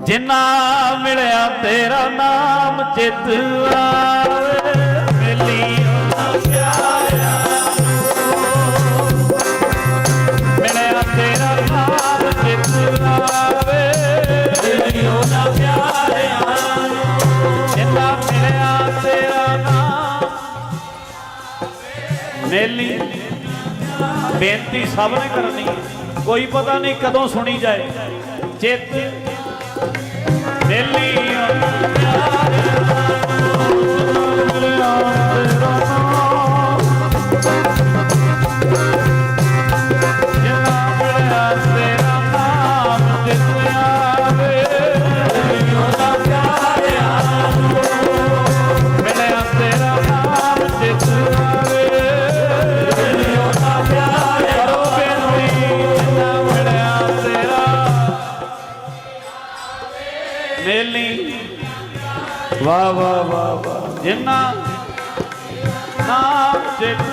ਜਿੰਨਾ ਮਿਲਿਆ ਤੇਰਾ ਨਾਮ ਚਿਤ ਆਵੇ। ਮਿਲੀ ਉਹਨਾਂ ਪਿਆਰਿਆਂ ਮਿਲਿਆ ਤੇਰਾ ਨਾਮ ਚਿਤ ਆਵੇ। ਮਿਲੀ ਉਹਨਾਂ ਪਿਆਰਿਆਂ ਜਿੰਨਾ ਮਿਲਿਆ ਤੇਰਾ ਨਾਮ। ਮੇਲੀ। ਬੇਨਤੀ ਸਭ ਨੇ ਕਰਨੀ। ਕੋਈ ਪਤਾ ਨਹੀਂ ਕਦੋਂ ਸੁਣੀ ਜਾਏ। ਚਿੱਤ ਮੇਲੀ ਮੇਲੀ ਵਾ ਵਾ ਵਾ ਵਾ ਜਿੰਨਾ ਨਾਮ ਆਵੇ